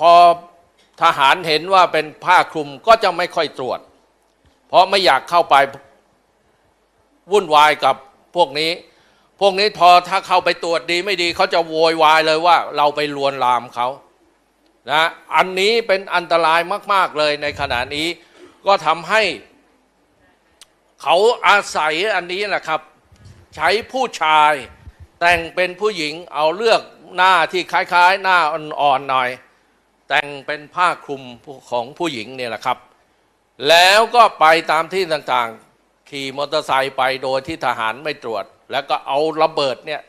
พอทหารเห็นว่าเป็นผ้าคลุมก็จะไม่ค่อยตรวจ เพราะไม่อยากเข้าไปวุ่นวายกับพวกนี้ พวกนี้พอถ้าเข้าไปตรวจดีไม่ดีเขาจะโวยวายเลยว่า เราไปลวนลามเขานะอันนี้เป็นอันตรายมาก ๆเลยในขณะนี้ ก็ทำให้เขาอาศัยอันนี้แหละครับ ใช้ผู้ชายแต่งเป็นผู้หญิงเอาเลือกหน้าที่คล้าย ๆ หน้าอ่อนๆหน่อย แต่งเป็นผ้าคลุมของผู้หญิงเนี่ยแหละครับ แล้วก็ไปตามที่ต่างๆ ขี่มอเตอร์ไซค์ไปโดยที่ทหารไม่ตรวจ แล้วก็เอาระเบิดเนี่ย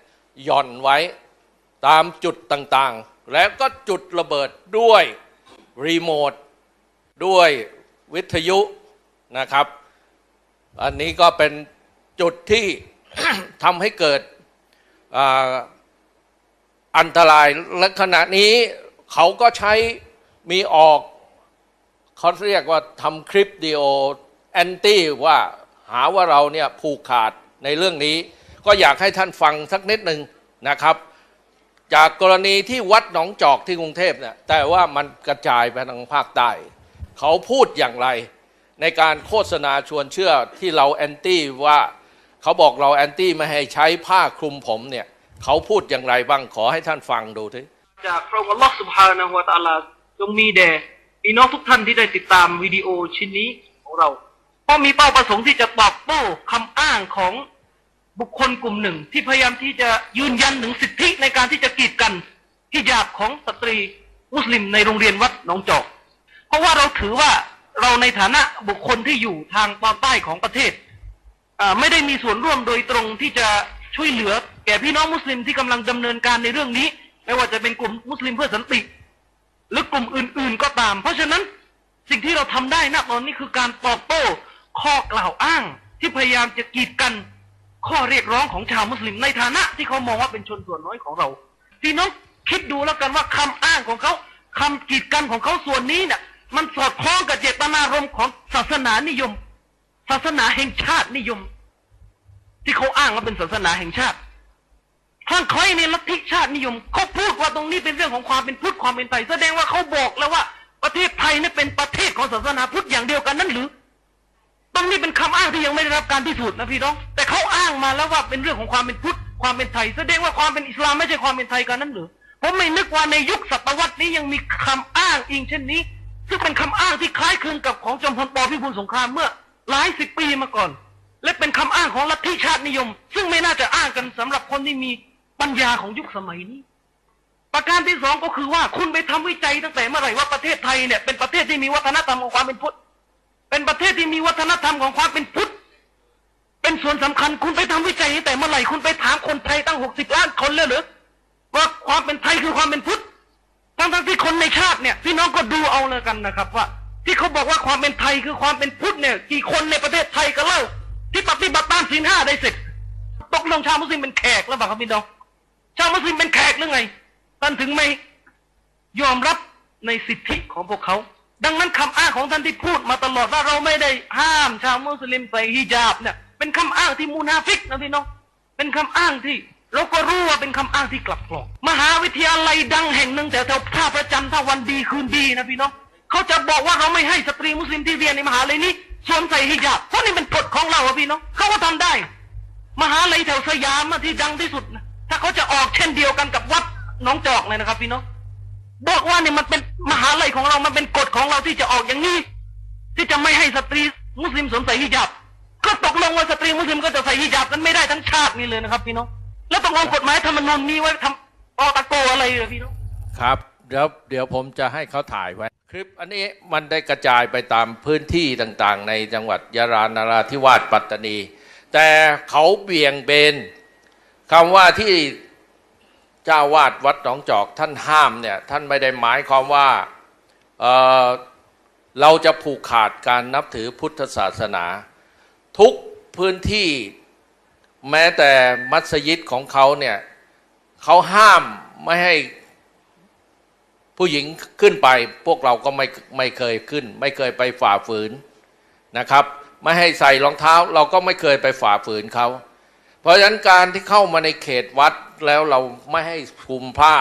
หย่อนไว้ตามจุดต่างๆ แล้วก็จุดระเบิดด้วยรีโมทด้วยวิทยุนะครับ อันนี้ก็เป็นจุดที่ทำให้เกิดออันตรายและขณะนี้ เขาก็ใช้มีออกเขาเรียกว่าทำคลิปดีโอแอนตี้ว่าหาว่าเราเนี่ยผูกขาดในเรื่องนี้ ก็อยากให้ท่านฟังสักนิดหนึ่งนะครับ จากกรณีที่วัดหนองจอกที่กรุงเทพเนี่ยแต่ว่ามันกระจายไปทางภาคใต้เขาพูดอย่างไร ในการโฆษณาชวนเชื่อที่เราแอนตี้ว่าเขาบอกเราแอนตี้ไม่ให้ใช้ผ้าคลุมผมเนี่ยเขาพูดอย่างไรบ้างขอให้ท่านฟังดูที จากพระองค์อัลลอฮ์ سبحانه และ تعالى จงมีแด่พี่น้องทุกท่านที่ได้ติดตามวิดีโอชิ้นนี้ของเรา เพราะมีเป้าประสงค์ที่จะตอบโต้คำอ้างของบุคคลกลุ่มหนึ่ง ที่พยายามที่จะยืนยันถึงสิทธิในการที่จะกีดกันฮิญาบของสตรีมุสลิมในโรงเรียนวัดหนองจอก เพราะว่าเราถือว่าเราในฐานะบุคคลที่อยู่ทางตอนใต้ของประเทศ อ่าไม่ได้มีส่วนร่วมโดยตรงที่จะช่วยเหลือ แก่พี่น้องมุสลิมที่กำลังดำเนินการในเรื่องนี้ ไม่ว่าจะเป็นกลุ่มมุสลิมเพื่อสันติ หรือกลุ่มอื่น ๆก็ตาม เพราะฉะนั้นสิ่งที่เราทำได้ณตอนนี้คือการตอบโต้ข้อกล่าวอ้าง ที่พยายามจะกีดกันข้อเรียกร้องของชาวมุสลิมในฐานะที่เขามองว่าเป็นชนส่วนน้อยของเราพี่น้องคิดดูแล้วกันว่าคำอ้างของเขาคำกีดกันของเขาส่วนนี้เนี่ยมันสอดคล้องกับเจตนารมณ์ของศาสนานิยม ศาสนาแห่งชาตินิยม ที่เขาอ้างว่าเป็นศาสนาแห่งชาติ ท่านคอยในลัทธิชาตินิยมเขาพูดว่าตรงนี้เป็นเรื่องของความเป็นพุทธความเป็นไทยแสดงว่าเขาบอกแล้วว่าประเทศไทยนี่เป็นประเทศของศาสนาพุทธอย่างเดียวกันนั่นหรือตรงนี้เป็นคำอ้างที่ยังไม่ได้รับการพิสูจน์นะพี่น้อง แต่เขาอ้างมาแล้วว่าเป็นเรื่องของความเป็นพุทธความเป็นไทย แสดงว่าความเป็นอิสลามไม่ใช่ความเป็นไทยกันนั่นหรือผมไม่นึกว่าในยุคศตวรรษนี้ยังมีคำอ้างอิงเช่นนี้ ซึ่งเป็นคำอ้างที่คล้ายคลึงกับของจอมพลปพิบูลสงครามเมื่อหลายสิบปีมาก่อน และเป็นคำอ้างของลัทธิชาตินิยม ซึ่งไม่น่าจะอ้างกันสำหรับคนที่มี ปัญญาของยุคสมัยนี้ ประการที่สองก็คือว่าคุณไปทำวิจัยตั้งแต่เมื่อไหร่ว่าประเทศไทยเนี่ยเป็นประเทศที่มีวัฒนธรรมของความเป็นพุทธ เป็นประเทศที่มีวัฒนธรรมของความเป็นพุทธ เป็นส่วนสำคัญคุณไปทำวิจัยตั้งแต่เมื่อไหร่คุณไปถามคนไทยตั้งหกสิบล้านคนเลยหรือว่าความเป็นไทยคือความเป็นพุทธทั้งทั้งๆที่คนในชาติเนี่ยพี่น้องก็ดูเอาเลยกันนะครับ ว่า ที่เขาบอกว่าความเป็นไทยคือความเป็นพุทธเนี่ย กี่คนในประเทศไทยก็เล่าที่ปฏิบัติตามศีลห้าได้เสร็จตกลงชาวมุสลิมเป็นแขกแล้วเปล่าครับพี่น้อง ชาวมุสลิมเป็นแขกหรือไงท่านถึงไม่ยอมรับในสิทธิของพวกเขา ดังนั้นคำอ้างของท่านที่พูดมาตลอดว่าเราไม่ได้ห้ามชาวมุสลิมใส่ฮิญาบเนี่ยเป็นคำอ้างที่มูนาฟิกนะพี่น้องเป็นคำอ้างที่เราก็รู้ว่าเป็นคำอ้างที่กลับกรอกมหาวิทยาลัยดังแห่งหนึ่งแถวแถวท่าประจันทร์ถ้าวันดีคืนดีนะพี่น้องเขาจะบอกว่าเราไม่ให้สตรีมุสลิมที่เรียนในมหาลัยนี้สวมใส่ฮิญาบเพราะนี่เป็นกฎของเราอะพี่น้องเขาก็ทำได้ มหาลัยแถวสยามที่ดังที่สุดนะ ถ้าเขาจะออกเช่นเดียวกันกับวัดน้องจอกเลยนะครับ พี่น้องบอกว่าเนี่ยมันเป็นมหาลัยของเรา มันเป็นกฎของเราที่จะออกอย่างนี้ ที่จะไม่ให้สตรีมุสลิมสวมใส่ฮิญาบ ก็ตกลงว่าสตรีมุสลิมก็จะใส่ฮิญาบกันไม่ได้ทั้งชาตินี่เลยนะครับ พี่น้อง แล้วตกลงกฎหมายธรรมนูญมีไว้ทำออตะโกอะไรเหรอพี่น้อง ครับ เดี๋ยวเดี๋ยวผมจะให้เขาถ่ายไว้ คลิปอันนี้มันได้กระจายไปตามพื้นที่ต่างๆ ในจังหวัดยะลานาราธิวาสปัตตานี แต่เขาเบี่ยงเบน คำว่าที่เจ้าวาดวัดหนองจอกท่านห้ามเนี่ยท่านไม่ได้หมายความว่าเเราจะผูกขาดการนับถือพุทธศาสนา ทุกพื้นที่แม้แต่มัสยิดของเขาเนี่ยเขาห้ามไม่ให้ผู้หญิงขึ้นไป พวกเราก็ไม่ไม่เคยขึ้น ไม่เคยไปฝ่าฝืนนะครับ ไม่ให้ใส่รองเท้าเราก็ไม่เคยไปฝ่าฝืนเขา เพราะฉะนั้นการที่เข้ามาในเขตวัดแล้วเราไม่ให้คลุมผ้า